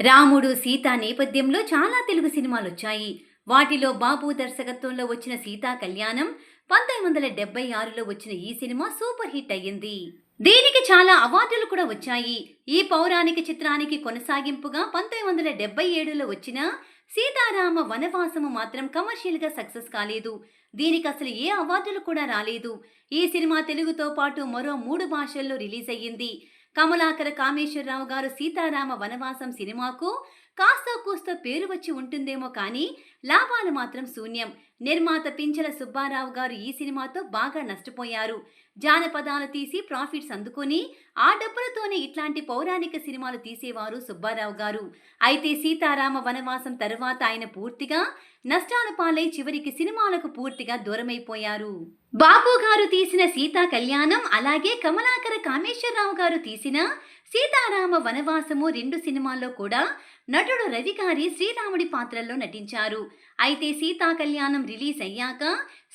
రాముడు సీత నేపథ్యంలో చాలా తెలుగు సినిమాలు వచ్చాయి వాటిలో బాబు దర్శకత్వంలో వచ్చిన సీతా కళ్యాణం పంతొమ్మిది వందల డెబ్బై ఆరులో వచ్చిన ఈ సినిమా సూపర్ హిట్ అయ్యింది. దీనికి చాలా అవార్డులు కూడా వచ్చాయి. ఈ పౌరాణిక చిత్రానికి కొనసాగింపుగా పంతొమ్మిది వందల డెబ్బై ఏడులో వచ్చిన సీతారామ వనవాసము మాత్రం కమర్షియల్గా సక్సెస్ కాలేదు. దీనికి అసలు ఏ అవార్డులు కూడా రాలేదు. ఈ సినిమా తెలుగుతో పాటు మరో మూడు భాషల్లో రిలీజ్ అయ్యింది. కమలాకర కామేశ్వరరావు గారు సీతారామ వనవాసం సినిమాకు కాస్త కూస్త పేరు వచ్చి ఉంటుందేమో కానీ లాభాలు మాత్రం శూన్యం. నిర్మాత పింఛల సుబ్బారావు గారు ఈ సినిమాతో బాగా నష్టపోయారు. జానపదాలు తీసి ప్రాఫిట్స్ అందుకొని ఆ డబ్బులతోనే ఇట్లాంటి పౌరాణిక సినిమాలు తీసేవారు సుబ్బారావు గారు. అయితే సీతారామ వనవాసం తరువాత ఆయన పూర్తిగా నష్టాల పాలై చివరికి సినిమాలకు పూర్తిగా దూరమైపోయారు. బాబు గారు తీసిన సీతా కళ్యాణం అలాగే కమలాకర కామేశ్వరరావు గారు తీసిన సీతారామ వనవాసము రెండు సినిమాల్లో కూడా నటుడు రవి గారి శ్రీరాముడి పాత్రల్లో నటించారు. అయితే సీతా కళ్యాణం రిలీజ్ అయ్యాక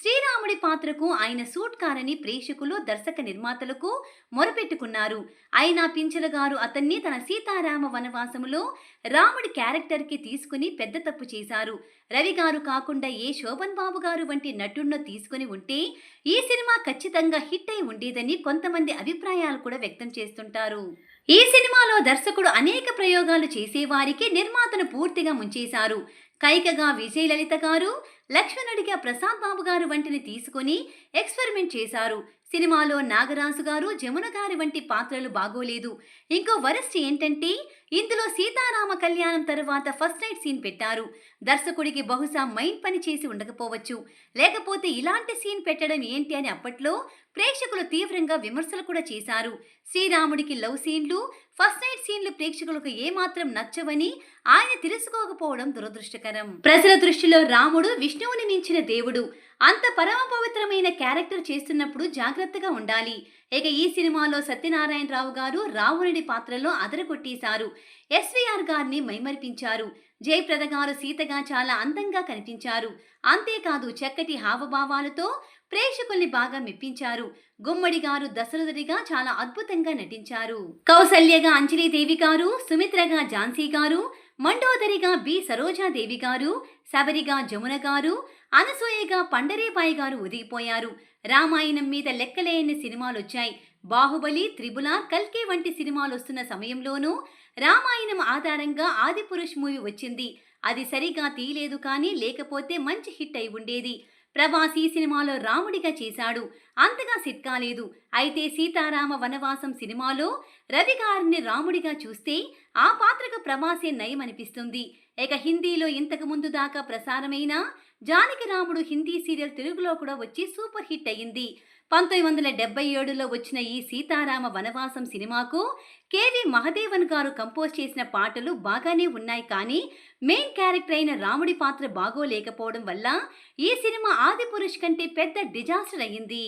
శ్రీరాముడి పాత్రకు ఆయన సూట్ కారని ప్రేక్షకులు దర్శక నిర్మాతలకు మొరపెట్టుకున్నారు. అయినా పింఛల గారు అతన్ని తన సీతారామ వనవాసములో రాముడి క్యారెక్టర్కి తీసుకుని పెద్ద తప్పు చేశారు. రవి గారు కాకుండా ఏ శోభన్ బాబు గారు వంటి నటుడిని తీసుకుని ఉంటే ఈ సినిమా ఖచ్చితంగా హిట్ అయి ఉండేదని కొంతమంది అభిప్రాయాలు కూడా వ్యక్తం చేస్తుంటారు. ఈ సినిమాలో దర్శకుడు అనేక ప్రయోగాలు చేసేవారికి నిర్మాతను పూర్తిగా ముంచేశారు. కైకగా విజయలలిత గారు లక్ష్మణుడిగా ప్రసాద్ బాబు గారు వంటిని తీసుకొని ఎక్స్పెరిమెంట్ చేశారు. సినిమాలో నాగరాజు గారు జమున గారి వంటి పాత్రలు బాగోలేదు. ఇంకో వరస్ట్ ఏంటంటే ఇందులో సీతారామ కళ్యాణం తర్వాత ఫస్ట్ నైట్ సీన్ పెట్టారు. దర్శకుడికి బహుశా మైండ్ పని చేసి ఉండకపోవచ్చు. లేకపోతే ఇలాంటి సీన్ పెట్టడం ఏంటి అని అప్పట్లో ప్రేక్షకులు తీవ్రంగా విమర్శలు కూడా చేశారు. శ్రీరాముడికి లవ్ సీన్లు ఫస్ట్ నైట్ సీన్లు ప్రేక్షకులకు ఏమాత్రం నచ్చవని ఆయన తెలుసుకోకపోవడం దురదృష్టకరం. ప్రజల దృష్టిలో రాముడు విష్ణువుని మించిన దేవుడు. అంత పరమ పవిత్రమైన క్యారెక్టర్ చేస్తున్నప్పుడు జాగ్రత్తగా ఉండాలి. ఇక ఈ సినిమాలో సత్యనారాయణరావు గారు రావణుడి పాత్రలో అదరగొట్టేశారు. ఎస్వీఆర్ గారిని మైమరిపించారు. జయప్రద గారు సీతగా చాలా అందంగా కనిపించారు. అంతేకాదు చక్కటి హావభావాలతో ప్రేక్షకుల్ని బాగా మెప్పించారు. గుమ్మడి గారు దశరథుడిగా చాలా అద్భుతంగా నటించారు. కౌసల్యగా అంజలీదేవి గారు సుమిత్రగా ఝాన్సీ గారు మండోదరిగా బి. సరోజాదేవి గారు శబరిగా జమున గారు అనసూయగా పండరేబాయి గారు ఒదిగిపోయారు. రామాయణం మీద లెక్కలేని సినిమాలు వచ్చాయి బాహుబలి త్రిబుల కల్కి వంటి సినిమాలు వస్తున్న సమయంలోనూ రామాయణం ఆధారంగా ఆదిపురుష్ మూవీ వచ్చింది. అది సరిగా తీయలేదు కానీ లేకపోతే మంచి హిట్ అయి ఉండేది. ప్రభాస్ ఈ సినిమాలో రాముడిగా చేశాడు. అంతగా సిట్ కాలేదు అయితే సీతారామ వనవాసం సినిమాలో రవి గారిని రాముడిగా చూస్తే ఆ పాత్రకు ప్రభాసే నయం అనిపిస్తుంది ఇక హిందీలో ఇంతకు ముందు దాకా ప్రసారమైన జానకి రాముడు హిందీ సీరియల్ తెలుగులో కూడా వచ్చి సూపర్ హిట్ అయ్యింది. పంతొమ్మిది వందల డెబ్బై ఏడులో వచ్చిన ఈ సీతారామ వనవాసం సినిమాకు కేవి మహదేవన్ గారు కంపోజ్ చేసిన పాటలు బాగానే ఉన్నాయి కానీ మెయిన్ క్యారెక్టర్ అయిన రాముడి పాత్ర బాగోలేకపోవడం వల్ల ఈ సినిమా ఆది పురుష్ కంటే పెద్ద డిజాస్టర్ అయ్యింది.